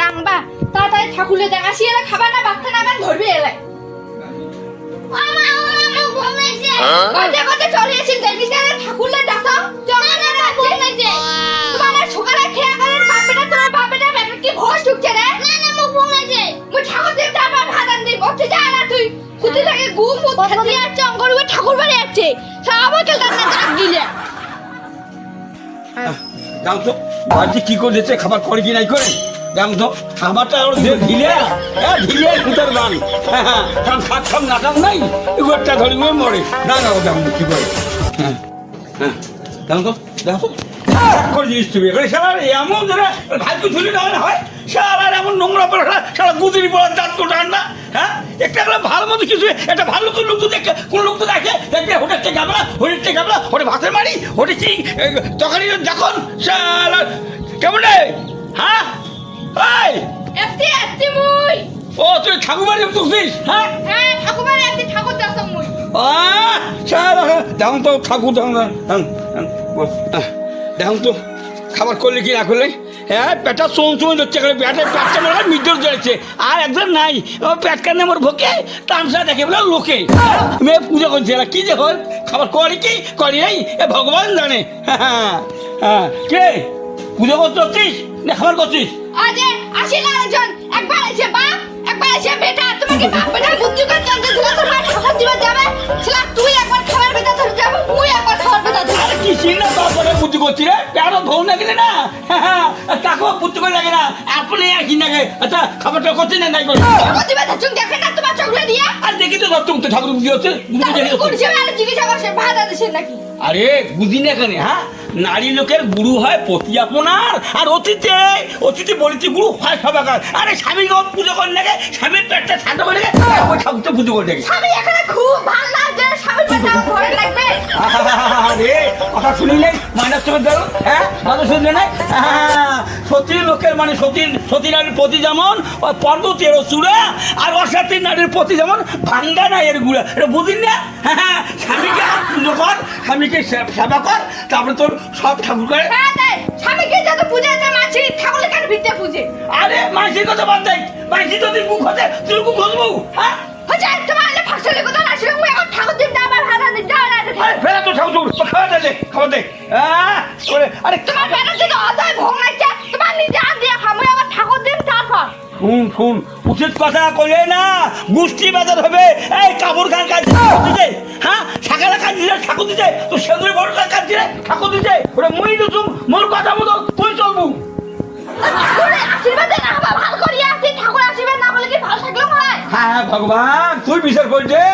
জানবা তাড়াতাড়ি ঠাকুরে দেখা শিয়ালে খাবার না বাচ্চা না গান ধরবি এলে। কতে কতে চলে এসে দেখিস না ঠাকুরলে দেখো চলে না রাখছে তোমার সকালে খেয়া করার বাপেটা তোমার বাপেটা ব্যাপার কি ভোজ ঢুকছে রে? না না মুখ ভুঙেছে মুই ঠাকুর দেব তারপর ভাদান দিই বসে যা না তুই। কুতি থেকে গুম মুখ খেতে। যাচ্ছে অঙ্গর উপর ঠাকুর বাড়ি যাচ্ছে। সবাইকে রান্না ডাক দিলে। যাও তো। বাড়িতে কি করেছে খাবার করে কি নাই করে? যাও তো হ্যাঁ হ্যাঁ একটা ভালো মতো কিছু একটা ভালো লোক তো দেখে দেখে, দেখবে হোটেল থেকে গাবলা হোটেল থেকে গাবলা হোটে ভাতের মারি, হোটে কি তরকারি যখন কেমন হ্যাঁ? এই! মুই। ও তুই বাড়ি তুলছিস হ্যাঁ? হ্যাঁ বাড়ি ঠাকুর দাস মুই। সারা দেখুন তো ঠাকুর দেখুন তো খাবার করলে কি না করলে? হ্যাঁ পেটা চোন চোন পেটে পেটটা মনে মিদ্র জ্বলছে। আর একজন নাই। ও পেট কান্নে আমার ভোকে? তামসা দেখে বলে লোকে। মেয়ে পুজো করছে এরা কি যে হল? খাবার করে কি? করি নাই? এ ভগবান জানে। হ্যাঁ হ্যাঁ কে? পুজো করছিস না খাবার করছিস? আজে আসি না একজন। একবার এসে বাপ একবার এসে বেটা তোমাকে বাপ বেটা বুদ্ধি করে চলতে ছিল তোমার ঠাকুর দিবা যাবে। ছিলা তুই একবার খাবার বেটা কি করছি রে কেন ধৌ না গেলে না। হ্যাঁ তাকে বুদ্ধি করে লাগে না। আপনি আর কি লাগে আচ্ছা খাবারটা করছি না নাই করে দেখে না তোমার দিয়া। আর দেখি তো ঠাকুর বুদ্ধি হচ্ছে। করছে আর জিজ্ঞাসা করছে ভাড়া দেশে নাকি? আরে বুঝি না কেন হ্যাঁ? নারী লোকের গুরু হয় পতি আপনার আর অতীতে অতীতে বলেছি গুরু হয় সবাকার আরে স্বামী পুজো করে লাগে স্বামীর পেটটা ঠান্ডা করে ওই ঠাকুরটা পুজো করে লাগে স্বামী এখানে খুব ভালো লাগছে স্বামীর বেটা ঘরে লাগবে। আরে কথা শুনিলে মাইনাস চোখের হ্যাঁ? কথা শুনলে না সতী লোকের মানে সতী সতী নারীর প্রতি যেমন ওই পর্বতের চূড়া আর অসাতী নারীর প্রতি যেমন ভাঙ্গা না এর গুড়া। এটা বুঝিন না? হ্যাঁ স্বামীকে পুজো কর স্বামীকে সেবা কর তারপরে তোর সব ঠাকুর করে হ্যাঁ স্বামীকে যত পূজা আছে মাছি ঠাকুর কেন ভিতরে পূজে? আরে মানসির কথা বাদ দেয় মানসি যদি মুখ হতে তুই মুখ বলব হ্যাঁ? হচ্ছে তোমার কথা না এখন দিন দিন না ঠাকুর খাওয়া দে খাওয়া দে। হ্যাঁ? ওরে, আরে তোমার বেটা থেকে অদায় ভোগ তোমার নিজে হাত দিয়ে খামুই আবার ঠাকুর দিন তারপর শুন শুন উচিত কথা কইলে না গুষ্টি বাজার হবে। এই কাপড় খান কাজ দিতে হ্যাঁ? সকালে কাজ দিতে ঠাকুর দিতে তো সেগুলি বড় কাজ দিতে ঠাকুর দিতে ওরে মই তুম মোর কথা মতো তুই চলবু? আশীর্বাদ না হবা ভালো করিয়া আছি। ঠাকুর আশীর্বাদ না বলে কি ভালো থাকলেও হয় হ্যাঁ ভগবান তুই বিচার করি দে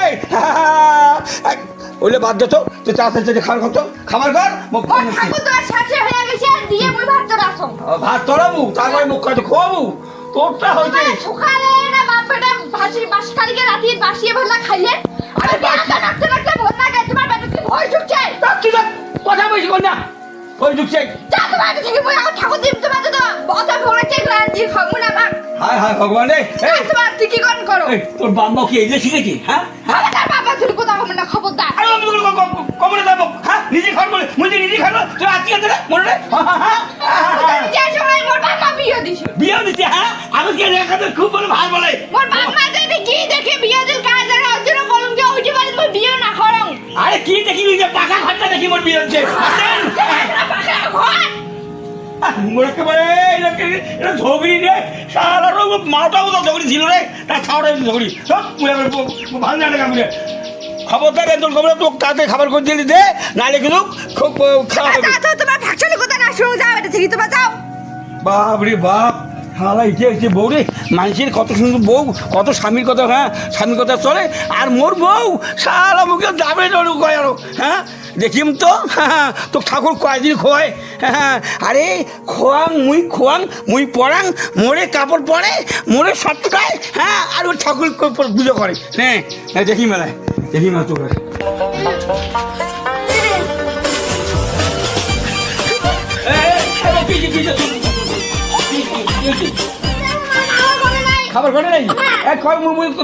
ওইলে বাদ দে তো তুই তাড়াতাড়ি খাবার কর তো। খাবার কর মুখ ঠাকুর তো সাথে হয়ে গেছে দিয়ে মুই ভাত তোর আসো। ভাত তোলাবু তারপরে মুখ কাটে খোয়াবু। তোরটা হয়েছে সকালে না বাপটা বাসি বাসি কালিকে রাতে বাসিয়ে ভালো খাইলে? আরে বেটা নাচতে নাচতে ভোর না গে তোমার বেটা কি ভয় ঢুকছে? তা তুই তো কথা বলছি কর না ওই ঢুকছে। যা তোমার কাছে থেকে মুই এখন ঠাকুর দিন তোমার তো অদায় ভোগ লাগছে রাজি খামু না মা। হায় হায় ভগবান রে এই। তোমার তুই কি করেন করো? তোর বাবা কি এই যে শিখেছি হ্যাঁ? হ্যাঁ নিজে খান বলে মুঝে নিজে খান তুই যে সময় মোর বিয়ে দিছে। হ্যাঁ? আমি কে দেখা খুব বলে ভাই বলে? মোর বাবা যদি কি দেখে বিয়ে দিল কাজ জানা অর্জুন বলুন যে ওইটি বাড়ি তুই বিয়ে না করং আরে কি দেখি ওই যে পাকা ঘরটা দেখি মোর বিয়ে হচ্ছে। আসেন। ঘর। মোর এটা ঝগড়ি রে। সারা তো ঝগড়ি ছিল রে। তার খাওয়াটা ঝগড়ি। সব ভালো জানে কামড়ে খবরদার একদম খবর তো তাতে খাবার করে দিয়ে দে নাহলে কিন্তু খুব খারাপ হবে। আচ্ছা তোমার ভাগশালী কোথায় না শুরু যাও এটা থেকে তোমার যাও। বাপ রে বাপ হালা ইটে হচ্ছে বউ রে মানুষের কত সুন্দর বউ কত স্বামীর কথা হ্যাঁ স্বামীর কথা চলে আর মোর বউ সারা মুখে যাবে চলু কয় আরও হ্যাঁ দেখিম তো হ্যাঁ তো ঠাকুর কয়দিন খোয়ায় হ্যাঁ আরে খোয়াং মুই খোয়াং মুই পড়াং মোরে কাপড় পরে মোরে সটকায় হ্যাঁ আর ওই ঠাকুর পুজো করে হ্যাঁ হ্যাঁ দেখি মেলায়। দেখি মেলা তোকে। খাবার করে নাই? এক খাবার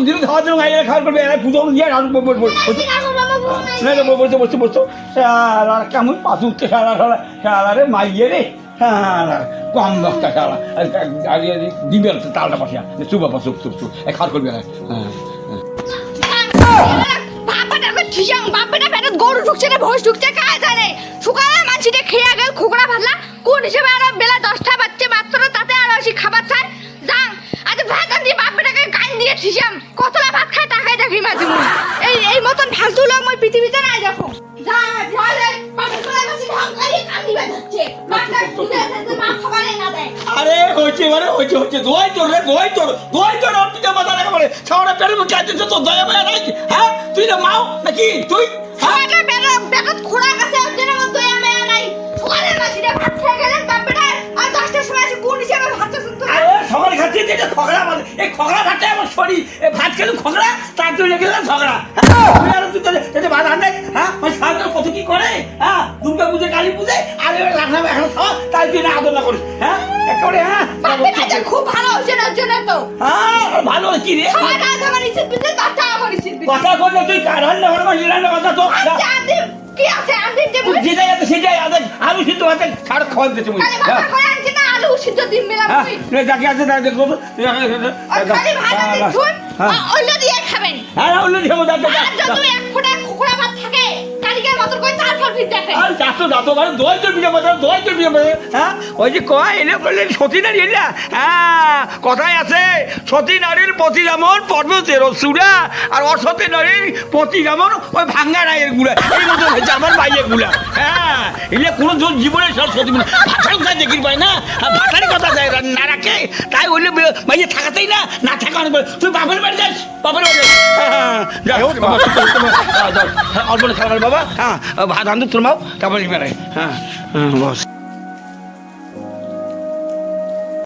দিন খাওয়ার জন্য গাইলে খাবার করবে। পুজো দিয়ে আর বলতে বসতে বসতো সারা কেমন পাশে উঠতে সারা সারা সারা রে মাইয়ে রে হ্যাঁ কম দশটা শালা দিবে তালটা পাঠিয়া। চুপ, বাবা, চুপ চুপ চুপ। করবি হ্যাঁ। বাপাটাকে বাপেটা পেটত গরু ঢুকছে না ভোজ ঢুকছে কাজ জানে সকালে মানসিটা খেয়ে গেল খোকরা ভাতলা কোন হিসেবে আর বেলা দশটা বাজছে মাত্র, তাতে আর আসি খাবার চায় যাং, আজ ভাত দিয়ে বাপেটাকে গান দিয়ে ঠিসাম কতলা ভাত খায় তাকাই দেখি মাঝে। এই এই মতন ফালতু লোক মই পৃথিবীতে নাই দেখো। যা আরে, হয়েছে মানে হয়েছে হয়েছে। দোয়াই তোর রে, দোয়াই তোর দোয়াই তোর ওর দিকে মাথা রাখা বলে ছাওড়া পেটের মুখে আছে তো দয়া মায়া নাই। হ্যাঁ? তুই না মাও নাকি? তুই? হ্যাঁ? বেটা খোড়া কাছে ওদের দয়া আমি নাই। সকালে মাসিটা ভাত খেয়ে সকালে খাচ্ছি খগড়া মানে এই খগড়া ভাতটা আমার শরীর। এই ভাত খেলে খগড়া তার জন্য রেখে ঝগড়া। হ্যাঁ? আর তুই তোদের ভাত আনলে হ্যাঁ? ওই সাহায্য কত কি করে? হ্যাঁ? দুর্গা পুজো কালী পুজো আর এবার রান্না এখন খাওয়া তাই তুই না আদর না করিস হ্যাঁ? একেবারে হ্যাঁ? খুব ভালো হচ্ছে না জন্য তো। হ্যাঁ ভালো কি রে? সবাই কাজ আমার ইচ্ছে বিতে দশটা আমার কথা করলে তুই রান্না করে রান্না কথা তো কি আছে আদি যে তুই সেটাই আলু সিদ্ধ আছে ছাড় খাওয়া দিতে মুই সিদ্ধ মিলাম হ্যাঁ যাকে আছে তাকে খালি ভাত আনছি হ্যাঁ অন্য দিয়ে খাবেন। হ্যাঁ অন্য যাকে আর যদি এক ফোঁটা খুকড়া ভাত আর যাতো যাতো মানে দোয়াই বিয়ে বাজার দোয়াই বিয়ে বাজার হ্যাঁ? ওই যে কয় এলে বললেন সতী নারী এলা হ্যাঁ কথায় আছে সতী নারীর পতি যেমন পর্বতের চূড়া আর অসতী নারীর পতি যেমন ওই ভাঙ্গা রায়ের গুড়া। এই মতো হয়েছে আমার বাইয়ের গুড়া। হ্যাঁ এলে কোনো জন জীবনে সব সতী মানে ভাষার কথা দেখি পায় না আর কথা যায় না রাখে। তাই ওইলে বাইয়ে থাকাতেই না না থাকা অনেক বলে, তুই বাপের বাড়ি যাস বাপের বাড়ি যাস। হ্যাঁ, হ্যাঁ, অল্প খাবার বাবা। হ্যাঁ ভাত আনতে তোর মাও তারপরে হ্যাঁ হ্যাঁ বস।